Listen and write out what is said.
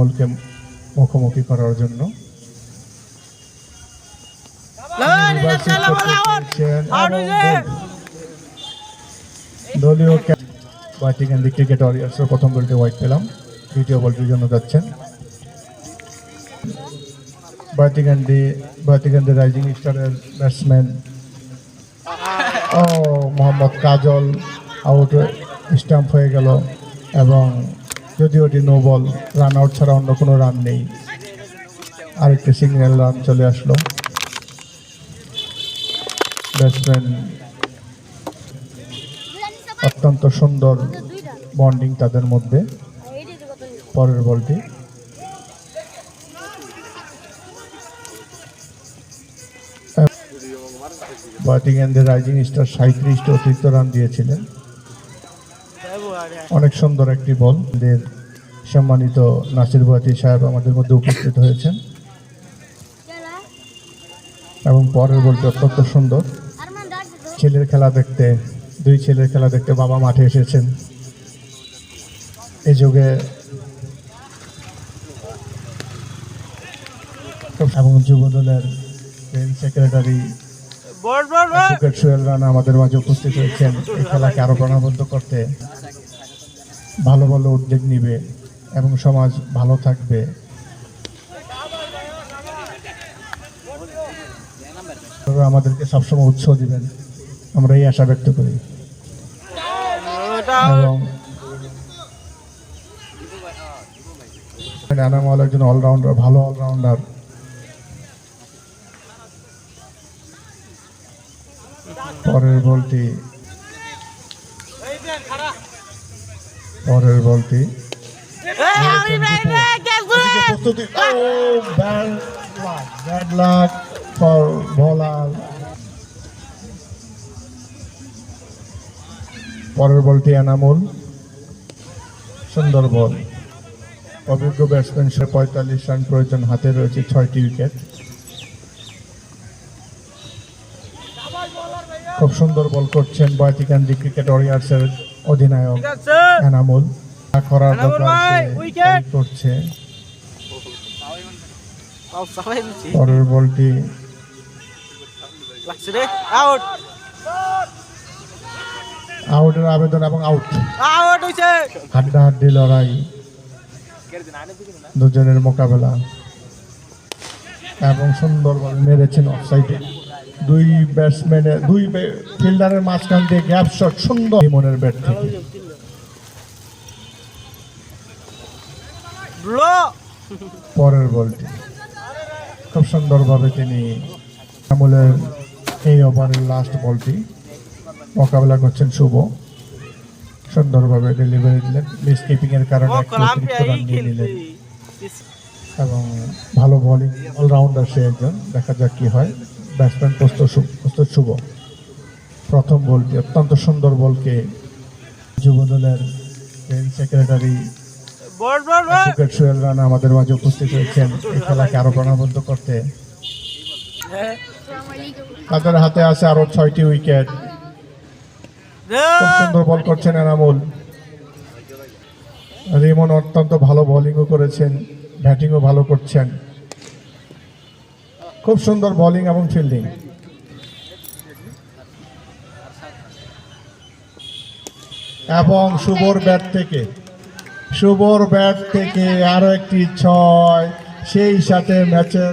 এনামুলকে মুখোমুখি করার জন্য। দলীয় বাটিকান্দি ক্রিকেট ওয়ারিয়ার্সের প্রথম বলটি হোয়াইট পেলাম। দ্বিতীয় বলটির জন্য যাচ্ছেন। বাটিকান্দি বাটিকান্দি রাইজিং স্টারের ব্যাটসম্যান ও মোহাম্মদ কাজল আউট স্টাম্প হয়ে গেল এবং যদিও ওটি নো বল রান আউট ছাড়া অন্য কোনো রান নেই। আরেকটি সিগন্যাল রান চলে আসলো। ব্যাটসম্যান অত্যন্ত সুন্দর বন্ডিং তাদের মধ্যে। পরের বলটি। ব্যাটিং এন্ডে রাইজিং স্টার সাঁত্রিশটা অতিরিক্ত রান দিয়েছিলেন। অনেক সুন্দর একটি বল। এদের সম্মানিত নাসির বাতি সাহেব আমাদের মধ্যে উপস্থিত হয়েছেন। এবং পরের বলটি অত্যন্ত সুন্দর। ছেলের খেলা দেখতে দুই ছেলের খেলা দেখতে বাবা মাঠে এসেছেন। এই যুগে এবং যুব দলের সেক্রেটারি সোহেল রানা আমাদের মাঝে উপস্থিত হয়েছেন। এই খেলাকে আরও প্রাণবদ্ধ করতে। ভালো ভালো উদ্যোগ নিবে এবং সমাজ ভালো থাকবে। আমাদেরকে সবসময় উৎসাহ দিবেন। আমরা এই আশা ব্যক্ত করি। এবং একজন অলরাউন্ডার, ভালো অলরাউন্ডার। পরের বলটি। পরের বলটি। পরের বলটি এনামুল। সুন্দর বল। অভিজ্ঞ ব্যাটসম্যান সে পঁয়তাল্লিশ রান প্রয়োজন হাতে রয়েছে ছয়টি উইকেট খুব সুন্দর বল করছেন বয়াতিকান্দি ক্রিকেট ওয়ারিয়ার্সের অধিনায়ক এনামুল। করার দরকার করছে। পরের বলটি আউট আউটের আবেদন এবং আউট। আউট হইছে। হাড্ডাহাড্ডি লড়াই। দুজনের মোকাবেলা। এবং সুন্দরভাবে মেরেছেন অফসাইডে দুই ব্যাটসম্যানের দুই ফিল্ডারের মাঝখান দিয়ে গ্যাপ শট সুন্দর। মনের ব্যাট থেকে। পরের বলটি। খুব সুন্দরভাবে তিনি আমলের এই ওভারের লাস্ট বলটি মোকাবেলা করছেন শুভ। সুন্দরভাবে ডেলিভারি দিলেন। মিস কিপিং এর কারণে অতিরিক্ত রান নিয়ে নিলেন এবং ভালো বোলিং অলরাউন্ডার সে একজন। দেখা যাক কি হয়। ব্যাটসম্যান প্রস্তুত শুভ। প্রথম বলটি অত্যন্ত সুন্দর বলকে যুব দলের সেক্রেটারি সোহেল রানা আমাদের মাঝে উপস্থিত হয়েছেন। এই খেলাকে আরও প্রাণবদ্ধ করতে। তাদের হাতে আছে আরও ছয়টি উইকেট। খুব সুন্দর বল করছেন এনামুল। রিমন অত্যন্ত ভালো বোলিংও করেছেন ব্যাটিংও ভালো করছেন। খুব সুন্দর বোলিং এবং ফিল্ডিং এবং শুভর ব্যাট থেকে শুভর ব্যাট থেকে আরও একটি ছয় সেই সাথে ম্যাচের